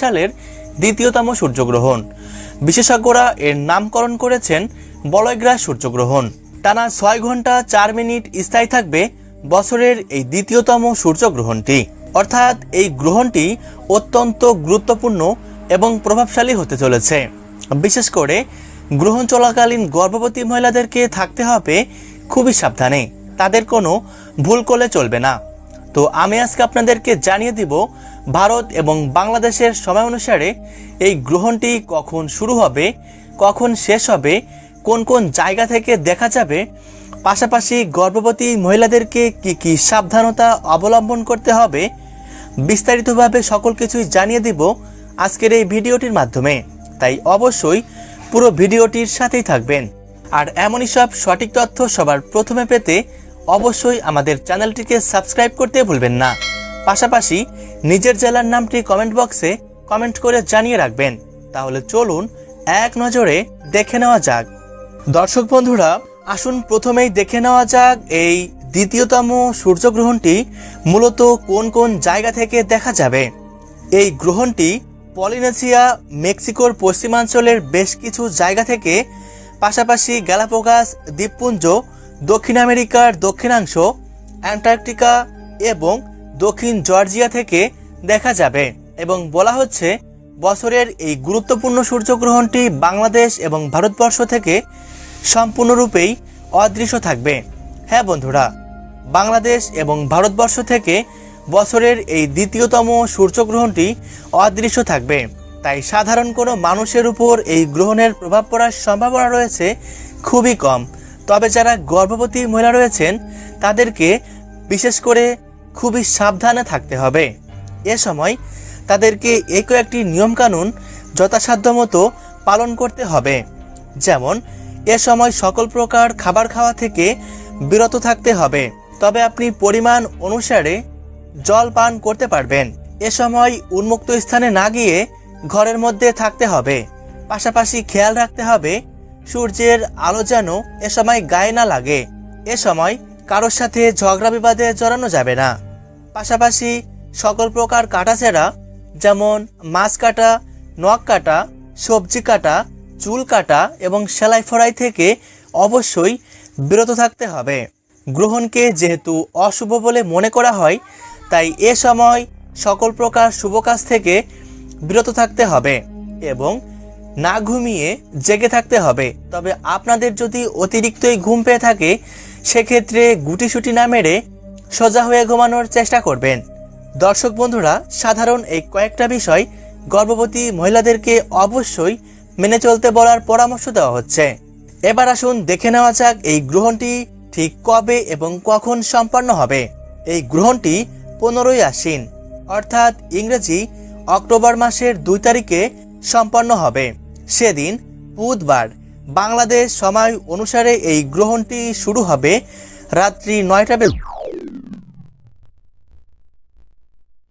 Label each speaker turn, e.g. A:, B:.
A: সালের দ্বিতীয়তম সূর্যগ্রহণ। বিশেষজ্ঞরা এর নামকরণ করেছেন বলয়গ্রাস সূর্যগ্রহণ। টানা ছয় ঘণ্টা চার মিনিট স্থায়ী থাকবে বছরের এই দ্বিতীয়তম সূর্যগ্রহণটি। অর্থাৎ এই গ্রহণটি অত্যন্ত গুরুত্বপূর্ণ এবং প্রভাবশালী হতে চলেছে। বিশেষ করে গ্রহণ চলাকালীন গর্ভবতী মহিলাদেরকে থাকতে হবে খুবই সাবধানে। তাদের কোনো ভুল করলে চলবে না। তো আমি আজকে আপনাদেরকে জানিয়ে দিব ভারত এবং বাংলাদেশের সময় অনুসারে এই গ্রহণটি কখন শুরু হবে, কখন শেষ হবে, কোন কোন জায়গা থেকে দেখা যাবে, পাশাপাশি গর্ভবতী মহিলাদেরকে কি কি সাবধানতা অবলম্বন করতে হবে বিস্তারিতভাবে সকল কিছুই জানিয়ে দিব আজকের এই ভিডিওটির মাধ্যমে। তাই অবশ্যই পুরো ভিডিওটির সাথেই থাকবেন। আর এমনই সব সঠিক তথ্য সবার প্রথমে পেতে অবশ্যই আমাদের চ্যানেলটিকে সাবস্ক্রাইব করতে ভুলবেন না। পাশাপাশি নিজের জেলার নামটি কমেন্ট বক্সে কমেন্ট করে জানিয়ে রাখবেন। তাহলে চলুন এক নজরে দেখে নেওয়া যাক। দর্শক বন্ধুরা, আসুন প্রথমেই দেখে নেওয়া যাক এই দ্বিতীয়তম সূর্যগ্রহণটি মূলত কোন কোন জায়গা থেকে দেখা যাবে। এই গ্রহণটি পলিনেশিয়া, মেক্সিকোর পশ্চিমাঞ্চলের বেশ কিছু জায়গা থেকে, পাশাপাশি গ্যালাপোগাস, দ্বীপপুঞ্জ দক্ষিণ আমেরিকার দক্ষিণাংশ, অ্যান্টার্কটিকা এবং দক্ষিণ জর্জিয়া থেকে দেখা যাবে এবং বলা হচ্ছে বছরের এই গুরুত্বপূর্ণ সূর্যগ্রহণটি বাংলাদেশ এবং ভারতবর্ষ থেকে সম্পূর্ণরূপেই অদৃশ্য থাকবে। হ্যাঁ বন্ধুরা, বাংলাদেশ এবং ভারতবর্ষ থেকে বছরের এই দ্বিতীয়তম সূর্যগ্রহণটি অদৃশ্য থাকবে। তাই সাধারণ কোনো মানুষের উপর এই গ্রহণের প্রভাব পড়ার সম্ভাবনা রয়েছে খুবই কম। তবে যারা গর্ভবতী মহিলা রয়েছেন, তাদেরকে বিশেষ করে খুবই সাবধানে থাকতে হবে। এ সময় তাদেরকে এই কয়েকটি নিয়মকানুন যথাসাধ্য মতো পালন করতে হবে। যেমন, এ সময় সকল প্রকার খাবার খাওয়া থেকে বিরত থাকতে হবে। তবে আপনি পরিমাণ অনুসারে জল পান করতে পারবেন। এ সময় উন্মুক্ত স্থানে না গিয়ে ঘরের মধ্যে থাকতে হবে। পাশাপাশি খেয়াল রাখতে হবে সূর্যের আলো যেন এ সময় গায়ে না লাগে। এ সময় কারোর সাথে ঝগড়া বিবাদে জড়ানো যাবে না। পাশাপাশি সকল প্রকার কাটাছেড়া যেমন মাছ কাটা, নখ কাটা, সবজি কাটা, চুল কাটা এবং সেলাই ফড়াই থেকে অবশ্যই বিরত থাকতে হবে। গ্রহণকে যেহেতু অশুভ বলে মনে করা হয়, তাই এ সময় সকল প্রকার শুভ কাজ থেকে বিরত থাকতে হবে এবং না ঘুমিয়ে জেগে থাকতে হবে। তবে আপনাদের যদি অতিরিক্তই ঘুম পেয়ে থাকে, সেক্ষেত্রে গুটিসুটি না মেরে সোজা হয়ে ঘুমানোর চেষ্টা করবেন। দর্শক বন্ধুরা, সাধারণ এই কয়েকটা বিষয় গর্ভবতী মহিলাদেরকে অবশ্যই মেনে চলতে বলার পরামর্শ দেওয়া হচ্ছে। এবার আসুন দেখে নেওয়া যাক এই গ্রহণটি ঠিক কবে এবং কখন সম্পন্ন হবে। এই গ্রহণটি পনেরোই আশ্বিন, অর্থাৎ ইংরেজি অক্টোবর মাসের দুই তারিখে সম্পন্ন হবে। সেদিন বুধবার বাংলাদেশ সময় অনুসারে এই গ্রহণটি শুরু হবে রাত্রি নয়টা বেজে